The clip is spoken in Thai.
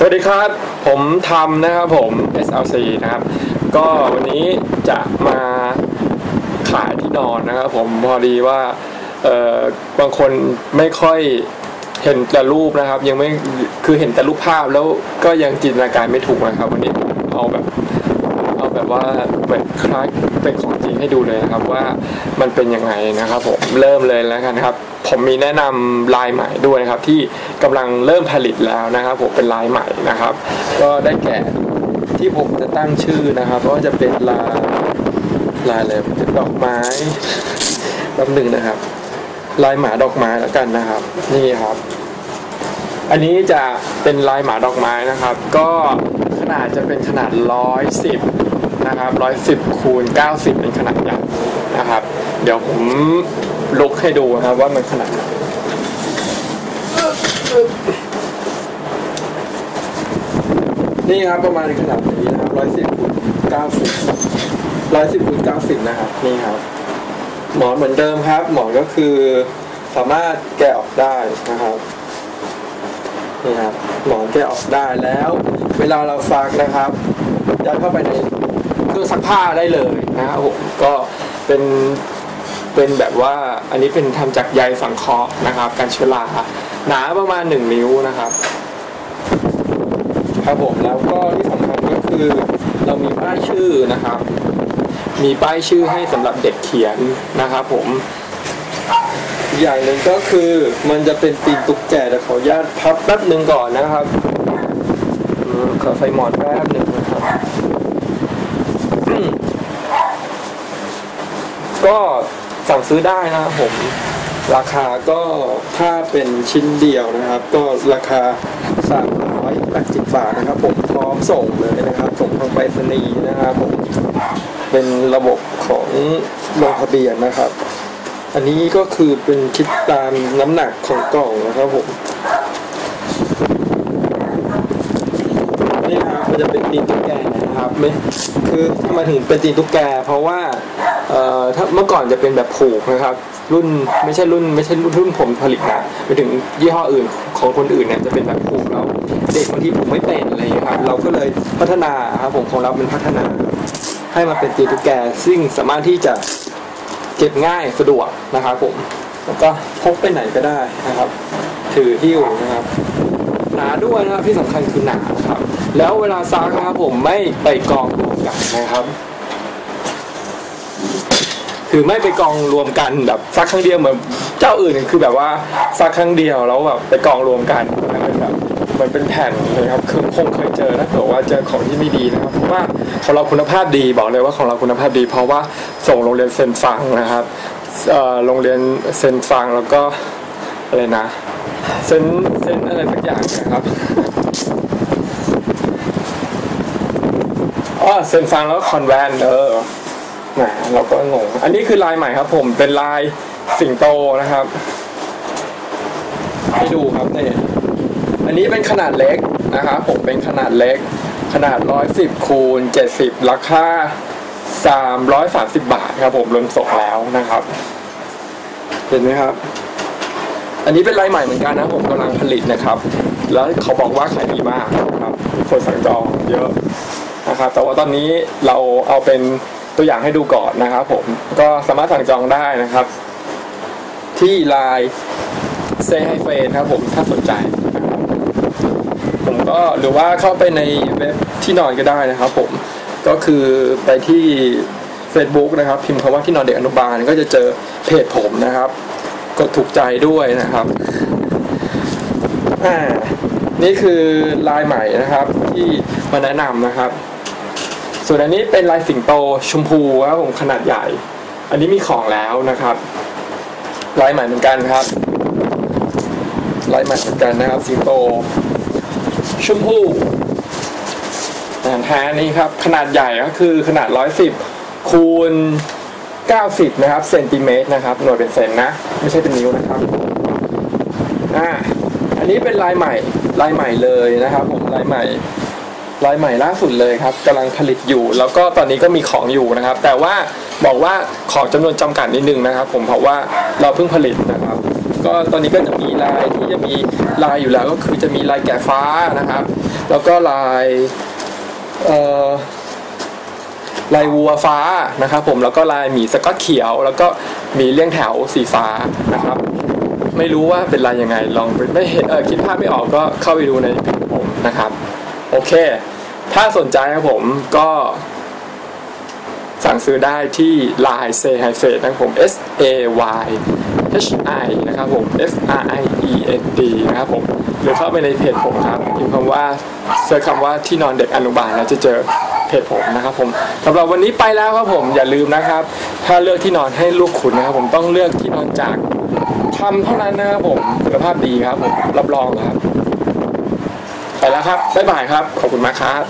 สวัสดีครับ ผมทำนะครับผม SLC นะครับ ก็วันนี้จะมาขายที่นอนนะครับผมพอดีว่าเอ่อบางคนไม่ค่อยเห็นแต่รูปนะครับ ยังไม่คือเห็นแต่รูปภาพแล้วก็ยังจินตนาการไม่ถูกนะครับ วันนี้ผมเอาแบบ แบบว่าเหมือนคล้ายเป็นของจริงให้ดูเลยนะครับว่ามันเป็นยังไงนะครับผมเริ่มเลยแล้วกันครับ ผมมีแนะนำลายใหม่ด้วยนะครับ ที่กำลังเริ่มผลิตแล้วนะครับ ผมเป็นลายใหม่นะครับ ก็ได้แก่ที่ผมจะตั้งชื่อนะครับก็จะเป็นลายลายอะไรเป็นดอกไม้ลำหนึ่งนะครับ ลายหมาดอกไม้แล้วกันนะครับ นี่ครับ อันนี้จะเป็นลายหมาดอกไม้นะครับ ก็ขนาดจะเป็นขนาด110 นะครับ 110 คูณ 90 เป็นขนาดใหญ่นะครับ เดี๋ยวผมลุกให้ดูนะครับว่ามันขนาดไหนนี่ครับประมาณขนาดนี้นะครับ110คูณ90 110คูณ90นะครับนี่ครับ หมอนเหมือนเดิมครับ หมอนก็คือสามารถแกะออกได้นะครับนี่ครับหมอนแกะออกได้แล้ว เวลาเราซักนะครับยัดเข้าไปใน รื่องซักผ้าได้เลยนะครับผมก็เป็นเป็นแบบว่าอันนี้เป็นทำจากใยสังเคราะห์นะครับการเชื้อราหนาประมาณ 1 นิ้วนะครับครับผมแล้วก็ที่สำคัญก็คือเรามีป้ายชื่อนะครับ มีป้ายชื่อให้สำหรับเด็กเขียนนะครับ ผมอย่างหนึ่งก็คือมันจะเป็นตีนตุ๊กแกแต่ขออนุญาตพับแป๊บหนึ่งก่อนนะครับขอใส่หมอนแป๊บหนึ่งนะครับอืม ก็สั่งซื้อได้นะครับผมราคาก็ถ้าเป็นชิ้นเดียวนะครับ ก็ราคา 380 บาทนะครับ ผมพร้อมส่งเลยนะครับส่งทางไปรษณีย์นะครับผมเป็นระบบของลงทะเบียนนะครับ อันนี้ก็คือเป็นคิดตามน้ำหนักของกล่องนะครับผมนี่นะครับมันจะเป็นตีนตุ๊กแกนะครับไม่คือทำไมถึงเป็นตีนตุ๊กแก เพราะว่าเอ่อถ้า เมื่อก่อนจะเป็นแบบผูกนะครับ รุ่นไม่ใช่รุ่น ไม่ใช่รุ่นรุ่นผมผลิตนะไปถึงยี่ห้ออื่นของคนอื่นเนี่ยจะเป็นแบบผูกแล้วเด็กบางทีผูกไม่เป็นอะไรอย่างเงี้ยครับเราก็เลยพัฒนาครับผมของเราเป็นพัฒนา ให้มาเป็นตีนตุ๊กแกซึ่งสามารถที่จะเก็บง่ายสะดวกนะครับผมแล้วก็พกไปไหนก็ได้นะครับ ถือหิ้วนะครับหนาด้วยนะครับที่สำคัญคือหนาครับ แล้วเวลาซักนะครับผมไม่ไปกองรวมกันนะครับ คือไม่ไปกองรวมกันแบบซักครั้งเดียวเหมือนเจ้าอื่นคือแบบว่าซักครั้งเดียวแล้วแบบไปกองรวมกันนะครับแบบมันเป็นแผ่นเลยครับคือคงเคยเจอนะเผื่ว่าเจอของที่ไม่ดีนะครับเพราะว่าของเราคุณภาพดีบอกเลยว่าของเราคุณภาพดี เพราะว่าส่งโรงเรียนเซนฟังนะครับโรงเรียนเซนฟังแล้วก็อะไรนะเซนเซนอะไรสักอย่างนะครับอ๋อเซนฟังแล้วคอนแวนเออ แหมเราก็งง อันนี้คือลายใหม่ครับ ผมเป็นลายสิงโตนะครับ ให้ดูครับเนี่ยอันนี้เป็นขนาดเล็กนะครับผมเป็นขนาดเล็ก ขนาด 110คูณ70 ราคา 330 บาทครับผมรวมส่งแล้วนะครับ เห็นไหมครับ อันนี้เป็นลายใหม่เหมือนกันนะผมกำลังผลิตนะครับ แล้วเขาบอกว่าขายดีมากนะครับมีคนสั่งจองเยอะนะครับ แต่ว่าตอนนี้เราเอาเป็น ตัวอย่างให้ดูก่อนนะครับผมก็สามารถสั่งจองได้นะครับ ที่ไลน์เซไฮเฟนครับผมถ้าสนใจ ผมก็หรือว่าเข้าไปในเว็บที่นอนก็ได้นะครับผมก็คือไปที่ Facebook นะครับ พิมพ์คำว่าที่นอนเด็กอนุบาลก็จะเจอเพจผมนะครับ กดถูกใจด้วยนะครับนี่คือลายใหม่นะครับที่มาแนะนำนะครับ ส่วนอันนี้เป็นลายสิงโตชมพูครับผมขนาดใหญ่ อันนี้มีของแล้วนะครับ ลายใหม่เหมือนกันครับ ลายใหม่เหมือนกันนะครับ สิงโต ชมพูอ่แท้นี่ครับ ขนาดใหญ่ก็คือขนาด 110 คูณ 90 นะครับเซนติเมตรนะครับ หน่วยเป็นเซนนะ ไม่ใช่เป็นนิ้วนะครับอ่าอันนี้เป็นลายใหม่ลายใหม่เลยนะครับ ผมลายใหม่ ลายใหม่ล่าสุดเลยครับกำลังผลิตอยู่ แล้วก็ตอนนี้ก็มีของอยู่นะครับ แต่ว่าบอกว่าของจำนวนจำกัดนิดนึงนะครับ ผมเพราะว่าเราเพิ่งผลิตนะครับ ก็ตอนนี้ก็จะมีลายที่จะมีลายอยู่แล้วก็คือจะมีลายแกะฟ้านะครับ แล้วก็ลายเอ่อลายวัวฟ้านะครับ ผมแล้วก็ลายหมีสก๊อตเขียว แล้วก็มีเลี่ยงแถวสีฟ้านะครับ ไม่รู้ว่าเป็นลายยังไงลองไม่เห็นเออคิดภาพไม่ออกก็เข้าไปดูในเพจผมนะครับ เค ถ้าสนใจครับผมก็สั่งซื้อได้ที่ Line Say Hi f a c e นะครับผม S A Y H I นะครับผม F R I E N D นะครับผมหรือเข้าไปในเพจผมครับพิมพ์คำว่าเสิร์ชคำว่าที่นอนเด็กอนุบาลแล้วจะเจอเพจผมนะครับผมสำหรับวันนี้ไปแล้วครับผมอย่าลืมนะครับ ถ้าเลือกที่นอนให้ลูกคุณนะครับ ผมต้องเลือกที่นอนจากทำเท่านั้นนะครับผมคุณภาพดีครับผมรับรองครับ แล้วครับบ๊ายบายครับขอบคุณมากครับ